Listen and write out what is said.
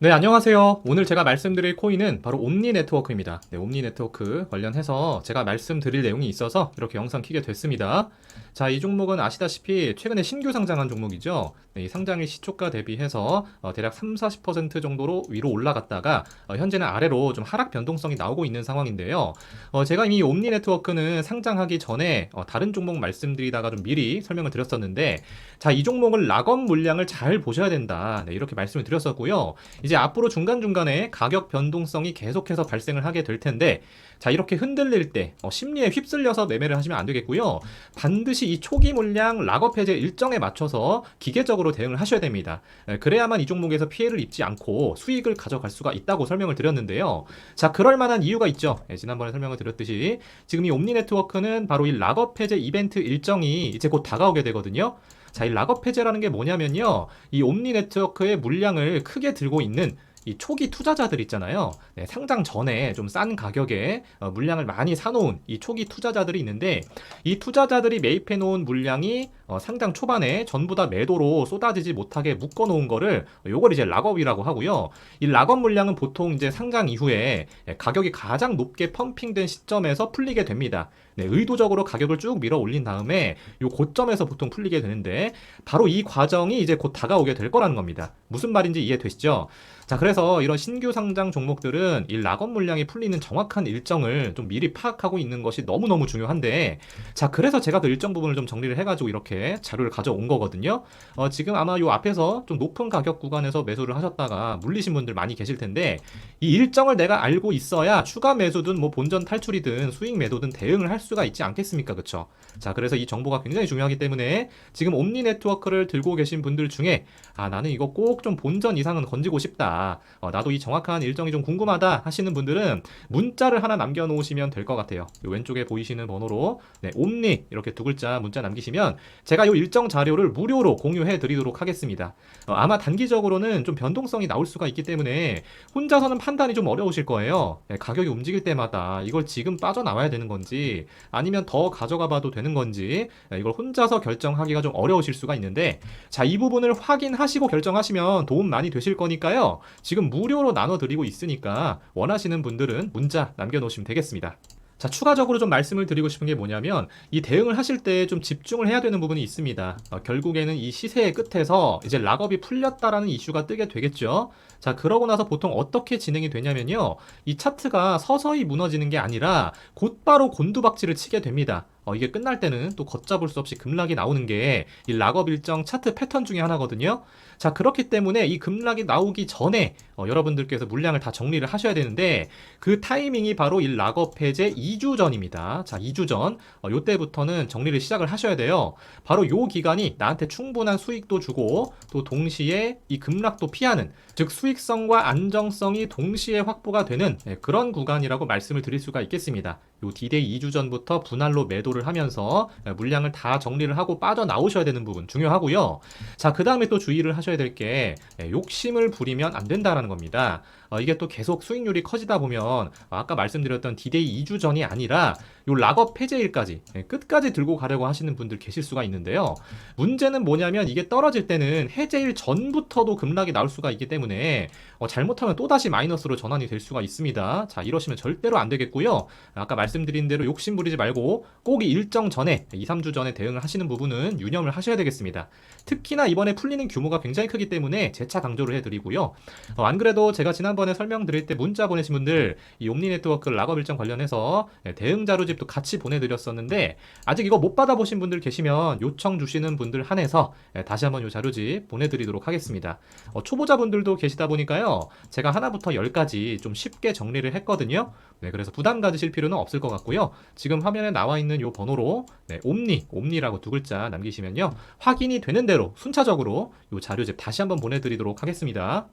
네, 안녕하세요. 오늘 제가 말씀드릴 코인은 바로 옴니 네트워크입니다. 네, 옴니 네트워크 관련해서 제가 말씀드릴 내용이 있어서 이렇게 영상 키게 됐습니다. 자, 이 종목은 아시다시피 최근에 신규 상장한 종목이죠. 네, 이 상장일 시초가 대비해서 어, 대략 3, 40% 정도로 위로 올라갔다가 어, 현재는 아래로 좀 하락 변동성이 나오고 있는 상황인데요. 어, 제가 이미 옴니 네트워크는 상장하기 전에 어, 다른 종목 말씀드리다가 좀 미리 설명을 드렸었는데 자, 이 종목은 락업 물량을 잘 보셔야 된다. 네, 이렇게 말씀을 드렸었고요. 이제 앞으로 중간중간에 가격 변동성이 계속해서 발생을 하게 될 텐데 자 이렇게 흔들릴 때 어, 심리에 휩쓸려서 매매를 하시면 안 되겠고요. 반드시 이 초기 물량 락업 해제 일정에 맞춰서 기계적으로 대응을 하셔야 됩니다. 에, 그래야만 이 종목에서 피해를 입지 않고 수익을 가져갈 수가 있다고 설명을 드렸는데요. 자 그럴 만한 이유가 있죠. 예, 지난번에 설명을 드렸듯이 지금 이 옴니 네트워크는 바로 이 락업 해제 이벤트 일정이 이제 곧 다가오게 되거든요 자, 이 락업 해제라는 게 뭐냐면요. 이 옴니 네트워크의 물량을 크게 들고 있는 이 초기 투자자들 있잖아요. 네, 상장 전에 좀 싼 가격에 어, 물량을 많이 사놓은 이 초기 투자자들이 있는데 이 투자자들이 매입해 놓은 물량이 어, 상장 초반에 전부 다 매도로 쏟아지지 못하게 묶어 놓은 거를 요걸 이제 락업이라고 하고요. 이 락업 물량은 보통 이제 상장 이후에 예, 가격이 가장 높게 펌핑된 시점에서 풀리게 됩니다. 네, 의도적으로 가격을 쭉 밀어 올린 다음에 요 고점에서 보통 풀리게 되는데 바로 이 과정이 이제 곧 다가오게 될 거라는 겁니다. 무슨 말인지 이해되시죠? 자, 그래서 이런 신규 상장 종목들은 이 락업 물량이 풀리는 정확한 일정을 좀 미리 파악하고 있는 것이 너무너무 중요한데, 자, 그래서 제가 그 일정 부분을 좀 정리를 해가지고 이렇게 자료를 가져온 거거든요. 어, 지금 아마 요 앞에서 좀 높은 가격 구간에서 매수를 하셨다가 물리신 분들 많이 계실 텐데, 이 일정을 내가 알고 있어야 추가 매수든 뭐 본전 탈출이든 수익 매도든 대응을 할 수가 있지 않겠습니까? 그쵸? 자, 그래서 이 정보가 굉장히 중요하기 때문에 지금 옴니 네트워크를 들고 계신 분들 중에 아, 나는 이거 꼭 좀 본전 이상은 건지고 싶다. 어, 나도 이 정확한 일정이 좀 궁금하다 하시는 분들은 문자를 하나 남겨 놓으시면 될 것 같아요. 요 왼쪽에 보이시는 번호로 네, 옴니 이렇게 두 글자 문자 남기시면 제가 요 일정 자료를 무료로 공유해 드리도록 하겠습니다. 어, 아마 단기적으로는 좀 변동성이 나올 수가 있기 때문에 혼자서는 판단이 좀 어려우실 거예요. 네, 가격이 움직일 때마다 이걸 지금 빠져나와야 되는 건지 아니면 더 가져가 봐도 되는 건지 네, 이걸 혼자서 결정하기가 좀 어려우실 수가 있는데 자, 이 부분을 확인하시고 결정하시면 도움 많이 되실 거니까요. 지금 무료로 나눠 드리고 있으니까 원하시는 분들은 문자 남겨 놓으시면 되겠습니다. 자, 추가적으로 좀 말씀을 드리고 싶은 게 뭐냐면 이 대응을 하실 때 좀 집중을 해야 되는 부분이 있습니다. 어, 결국에는 이 시세의 끝에서 이제 락업이 풀렸다라는 이슈가 뜨게 되겠죠. 자, 그러고 나서 보통 어떻게 진행이 되냐면요. 이 차트가 서서히 무너지는 게 아니라 곧바로 곤두박질을 치게 됩니다. 어, 이게 끝날 때는 또 걷잡을 수 없이 급락이 나오는 게 이 락업 일정 차트 패턴 중에 하나거든요. 자, 그렇기 때문에 이 급락이 나오기 전에 어, 여러분들께서 물량을 다 정리를 하셔야 되는데 그 타이밍이 바로 이 락업 해제 2주 전입니다. 자, 2주 전. 어, 요때부터는 정리를 시작을 하셔야 돼요. 바로 요 기간이 나한테 충분한 수익도 주고 또 동시에 이 급락도 피하는 즉 수익성과 안정성이 동시에 확보가 되는 예, 그런 구간이라고 말씀을 드릴 수가 있겠습니다. 요 디데이 2주 전부터 분할로 매도를 하면서 예, 물량을 다 정리를 하고 빠져나오셔야 되는 부분 중요하고요. 자, 그 다음에 또 주의를 하셔야 될 게 욕심을 부리면 안 된다라는 겁니다. 어, 이게 또 계속 수익률이 커지다 보면 어, 아까 말씀드렸던 디데이 2주 전이 아니라 요 락업 해제일까지 예, 끝까지 들고 가려고 하시는 분들 계실 수가 있는데요. 문제는 뭐냐면 이게 떨어질 때는 해제일 전부터도 급락이 나올 수가 있기 때문에 어, 잘못하면 또다시 마이너스로 전환이 될 수가 있습니다. 자, 이러시면 절대로 안 되겠고요. 아까 말씀드린 대로 욕심 부리지 말고 꼭이 일정 전에 2, 3주 전에 대응을 하시는 부분은 유념을 하셔야 되겠습니다. 특히나 이번에 풀리는 규모가 굉장히 크기 때문에 재차 강조를 해드리고요. 어, 안 그래도 제가 지난 번에 설명드릴 때 문자 보내신 분들 이 옴니 네트워크 락업 일정 관련해서 예, 대응 자료집도 같이 보내드렸었는데 아직 이거 못 받아보신 분들 계시면 요청 주시는 분들 한해서 예, 다시 한번 요 자료집 보내드리도록 하겠습니다. 어, 초보자분들도 계시다 보니까요. 제가 하나부터 열까지 좀 쉽게 정리를 했거든요. 네, 그래서 부담 가지실 필요는 없을 것 같고요. 지금 화면에 나와 있는 요 번호로 네, 옴니, 옴니라고 두 글자 남기시면요. 확인이 되는 대로 순차적으로 요 자료집 다시 한번 보내드리도록 하겠습니다.